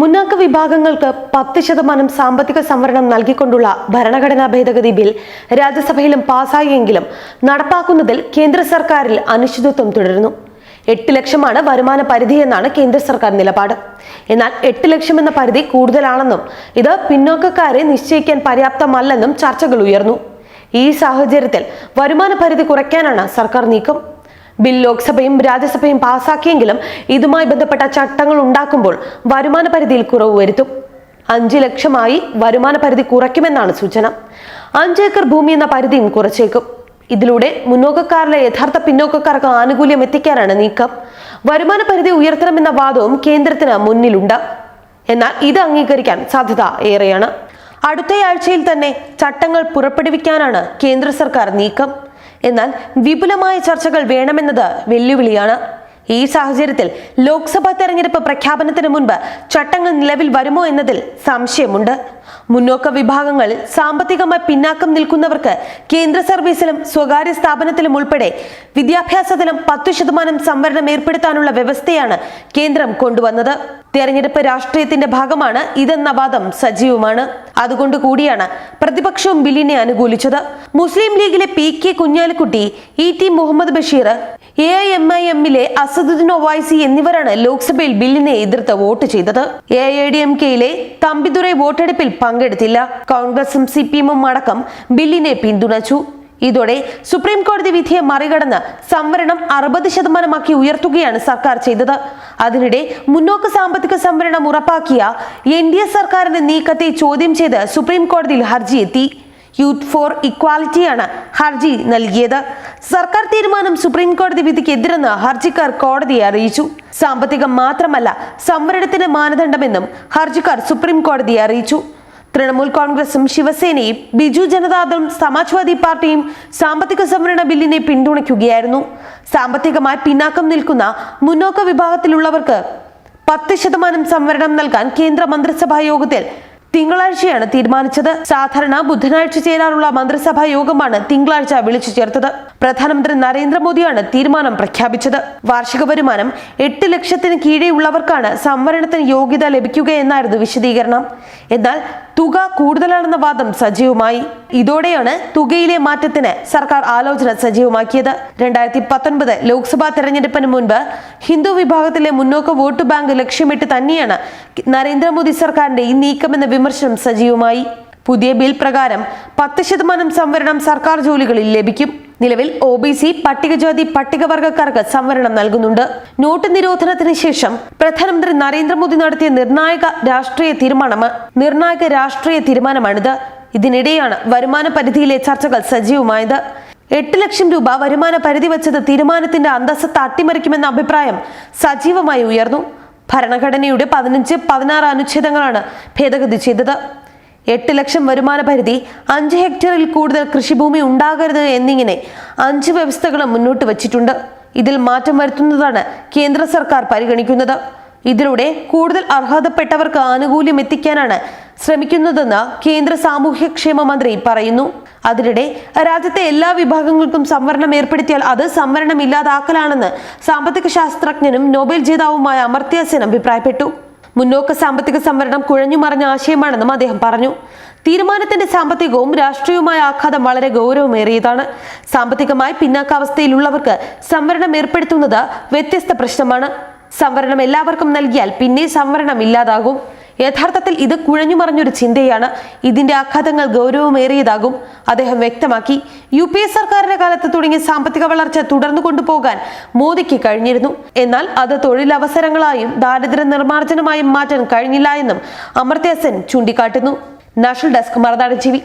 മുന്നാക്ക വിഭാഗങ്ങൾക്ക് പത്ത് ശതമാനം സാമ്പത്തിക സംവരണം നൽകിക്കൊണ്ടുള്ള ഭരണഘടനാ ഭേദഗതി ബിൽ രാജ്യസഭയിലും പാസായെങ്കിലും നടപ്പാക്കുന്നതിൽ കേന്ദ്ര സർക്കാരിൽ അനിശ്ചിതത്വം തുടരുന്നു. എട്ട് ലക്ഷമാണ് വരുമാന പരിധി എന്നാണ് കേന്ദ്ര സർക്കാർ നിലപാട്. എന്നാൽ എട്ട് ലക്ഷം എന്ന പരിധി കൂടുതലാണെന്നും ഇത് പിന്നോക്കക്കാരെ നിശ്ചയിക്കാൻ പര്യാപ്തമല്ലെന്നും ചർച്ചകൾ ഉയർന്നു. ഈ സാഹചര്യത്തിൽ വരുമാന പരിധി കുറയ്ക്കാനാണ് സർക്കാർ നീക്കം. ബിൽ ലോക്സഭയും രാജ്യസഭയും പാസാക്കിയെങ്കിലും ഇതുമായി ബന്ധപ്പെട്ട ചട്ടങ്ങൾ ഉണ്ടാക്കുമ്പോൾ വരുമാന പരിധിയിൽ കുറവ് വരുത്തും. അഞ്ച് ലക്ഷമായി വരുമാന പരിധി കുറയ്ക്കുമെന്നാണ് സൂചന. അഞ്ചേക്കർ ഭൂമി എന്ന പരിധിയും കുറച്ചേക്കും. ഇതിലൂടെ മുന്നോക്കക്കാരിലെ യഥാർത്ഥ പിന്നോക്കക്കാർക്ക് ആനുകൂല്യം എത്തിക്കാനാണ് നീക്കം. വരുമാന പരിധി ഉയർത്തണമെന്ന വാദവും കേന്ദ്രത്തിന് മുന്നിലുണ്ട്. എന്നാൽ ഇത് അംഗീകരിക്കാൻ സാധ്യത ഏറെയാണ്. അടുത്തയാഴ്ചയിൽ തന്നെ ചട്ടങ്ങൾ പുറപ്പെടുവിക്കാനാണ് കേന്ദ്ര സർക്കാർ നീക്കം. എന്നാൽ വിപുലമായ ചർച്ചകൾ വേണമെന്നത് വെല്ലുവിളിയാണ്. ഈ സാഹചര്യത്തിൽ ലോക്സഭാ തെരഞ്ഞെടുപ്പ് പ്രഖ്യാപനത്തിന് മുൻപ് ചട്ടങ്ങൾ നിലവിൽ വരുമോ എന്നതിൽ സംശയമുണ്ട്. മുന്നോക്ക വിഭാഗങ്ങൾ സാമ്പത്തികമായി പിന്നാക്കം നിൽക്കുന്നവർക്ക് കേന്ദ്ര സർവീസിലും സ്വകാര്യ സ്ഥാപനത്തിലും ഉൾപ്പെടെ വിദ്യാഭ്യാസത്തിലും പത്തു ശതമാനം സംവരണം ഏർപ്പെടുത്താനുള്ള വ്യവസ്ഥയാണ് കേന്ദ്രം കൊണ്ടുവന്നത്. തെരഞ്ഞെടുപ്പ് രാഷ്ട്രീയത്തിന്റെ ഭാഗമാണ് ഇതെന്ന വാദം സജീവമാണ്. അതുകൊണ്ട് കൂടിയാണ് പ്രതിപക്ഷവും ബില്ലിനെ അനുകൂലിച്ചത്. മുസ്ലിം ലീഗിലെ P K Kunhalikutty E T Muhammad Basheer A I M I എമ്മിലെ അസദുദ്ദീൻ ഒവൈസി എന്നിവരാണ് ലോക്സഭയിൽ ബില്ലിനെ എതിർത്ത് വോട്ട് ചെയ്തത്. എ ഐ ഡി എം കെയിലെ തമ്പിദുറൈ വോട്ടെടുപ്പിൽ പങ്കെടുത്തില്ല. കോൺഗ്രസും സി പി എമ്മും അടക്കം ബില്ലിനെ പിന്തുണച്ചു. ഇതോടെ സുപ്രീം കോടതി വിധിയെ മറികടന്ന് സംവരണം അറുപത് ശതമാനമാക്കി ഉയർത്തുകയാണ് സർക്കാർ ചെയ്തത്. അതിനിടെ മുന്നോക്ക സാമ്പത്തിക സംവരണം ഉറപ്പാക്കിയ എൻ ഡി എ സർക്കാരിന്റെ നീക്കത്തെ ചോദ്യം ചെയ്ത് സുപ്രീം കോടതിയിൽ ഹർജി എത്തി യൂത്ത് ഫോർ ഇക്വാലിറ്റിയാണ് ഹർജി നൽകിയത്. സർക്കാർ തീരുമാനം സുപ്രീം കോടതി വിധിക്ക് എതിരെന്ന് ഹർജിക്കാർ കോടതിയെ അറിയിച്ചു. സാമ്പത്തികം മാത്രമല്ല സംവരണത്തിന് മാനദണ്ഡമെന്നും ഹർജിക്കാർ സുപ്രീം കോടതിയെ അറിയിച്ചു. തൃണമൂൽ കോൺഗ്രസും ശിവസേനയും ബിജു ജനതാദളും സമാജ്വാദി പാർട്ടിയും സാമ്പത്തിക സംവരണ ബില്ലിനെ പിന്തുണയ്ക്കുകയായിരുന്നു. സാമ്പത്തികമായി പിന്നാക്കം നിൽക്കുന്ന മുന്നോക്ക വിഭാഗത്തിലുള്ളവർക്ക് പത്ത് ശതമാനം സംവരണം നൽകാൻ കേന്ദ്ര മന്ത്രിസഭാ യോഗത്തിൽ തിങ്കളാഴ്ചയാണ് തീരുമാനിച്ചത്. സാധാരണ ബുധനാഴ്ച ചേരാനുള്ള മന്ത്രിസഭാ യോഗമാണ് തിങ്കളാഴ്ച വിളിച്ചു ചേർത്തത്. പ്രധാനമന്ത്രി നരേന്ദ്രമോദിയാണ് തീരുമാനം പ്രഖ്യാപിച്ചത്. വാർഷിക വരുമാനം എട്ട് ലക്ഷത്തിന് കീഴെയുള്ളവർക്കാണ് സംവരണത്തിന് യോഗ്യത ലഭിക്കുക എന്നായിരുന്നു വിശദീകരണം. എന്നാൽ തുക കൂടുതലാണെന്ന വാദം സജീവമായി. ഇതോടെയാണ് തുകയിലെ മാറ്റത്തിന് സർക്കാർ ആലോചന സജീവമാക്കിയത്. രണ്ടായിരത്തി പത്തൊൻപത് ലോക്സഭാ തെരഞ്ഞെടുപ്പിന് മുൻപ് ഹിന്ദു വിഭാഗത്തിലെ മുന്നോക്ക വോട്ട് ബാങ്ക് ലക്ഷ്യമിട്ട് തന്നെയാണ് നരേന്ദ്രമോദി സർക്കാരിന്റെ ഈ നീക്കമെന്ന വിമർശനം സജീവമായി. പുതിയ ബിൽ പ്രകാരം പത്ത് ശതമാനം സംവരണം സർക്കാർ ജോലികളിൽ ലഭിക്കും. നിലവിൽ ഒ ബി സി പട്ടികജാതി പട്ടികവർഗക്കാർക്ക് സംവരണം നൽകുന്നുണ്ട്. നോട്ട് നിരോധനത്തിന് ശേഷം പ്രധാനമന്ത്രി നരേന്ദ്രമോദി നടത്തിയ നിർണായക രാഷ്ട്രീയ തീരുമാനം നിർണായക രാഷ്ട്രീയ തീരുമാനമാണിത്. ഇതിനിടെയാണ് വരുമാന പരിധിയിലെ ചർച്ചകൾ സജീവമായത്. എട്ട് ലക്ഷം രൂപ വരുമാന പരിധി വെച്ചത് തീരുമാനത്തിന്റെ അന്തസ്സത്ത് അട്ടിമറിക്കുമെന്ന അഭിപ്രായം സജീവമായി ഉയർന്നു. ഭരണഘടനയുടെ പതിനഞ്ച് പതിനാറ് അനുച്ഛേദങ്ങളാണ് ഭേദഗതി ചെയ്തത്. എട്ട് ലക്ഷം വരുമാന പരിധി അഞ്ച് ഹെക്ടറിൽ കൂടുതൽ കൃഷിഭൂമി ഉണ്ടാകരുത് എന്നിങ്ങനെ അഞ്ച് വ്യവസ്ഥകളും മുന്നോട്ട് വച്ചിട്ടുണ്ട്. ഇതിൽ മാറ്റം വരുത്തുന്നതാണ് കേന്ദ്ര സർക്കാർ പരിഗണിക്കുന്നത്. ഇതിലൂടെ കൂടുതൽ അർഹതപ്പെട്ടവർക്ക് ആനുകൂല്യം എത്തിക്കാനാണ് ശ്രമിക്കുന്നതെന്ന് കേന്ദ്ര സാമൂഹ്യക്ഷേമ മന്ത്രി പറയുന്നു. അതിനിടെ രാജ്യത്തെ എല്ലാ വിഭാഗങ്ങൾക്കും സംവരണം ഏർപ്പെടുത്തിയാൽ അത് സംവരണം ഇല്ലാതാക്കലാണെന്ന് സാമ്പത്തിക ശാസ്ത്രജ്ഞനും നോബൽ ജേതാവുമായ അമർത്യ അഭിപ്രായപ്പെട്ടു. മുന്നോക്ക സാമ്പത്തിക സംവരണം കുഴഞ്ഞുമറിഞ്ഞ ആശയമാണെന്നും അദ്ദേഹം പറഞ്ഞു. തീരുമാനത്തിന്റെ സാമ്പത്തികവും രാഷ്ട്രീയവുമായ ആഘാതം വളരെ ഗൗരവമേറിയതാണ്. സാമ്പത്തികമായി പിന്നാക്കാവസ്ഥയിലുള്ളവർക്ക് സംവരണം ഏർപ്പെടുത്തുന്നത് വ്യത്യസ്ത പ്രശ്നമാണ്. സംവരണം എല്ലാവർക്കും നൽകിയാൽ പിന്നെ സംവരണം ഇല്ലാതാകും. യഥാർത്ഥത്തിൽ ഇത് കുഴഞ്ഞു മറിഞ്ഞൊരു ചിന്തയാണ്. ഇതിന്റെ ആഘാതങ്ങൾ ഗൗരവമേറിയതാകും. അദ്ദേഹം വ്യക്തമാക്കി യു പി എ സർക്കാരിന്റെ കാലത്ത് തുടങ്ങിയ സാമ്പത്തിക വളർച്ച തുടർന്നു കൊണ്ടുപോകാൻ മോദിക്ക് കഴിഞ്ഞിരുന്നു. എന്നാൽ അത് തൊഴിലവസരങ്ങളായും ദാരിദ്ര്യ നിർമ്മാർജനമായും മാറ്റാൻ കഴിഞ്ഞില്ല എന്നും അമർത്യ സെൻ ചൂണ്ടിക്കാട്ടുന്നു. നാഷണൽ ഡെസ്ക് മറുനാടൻ ജീവി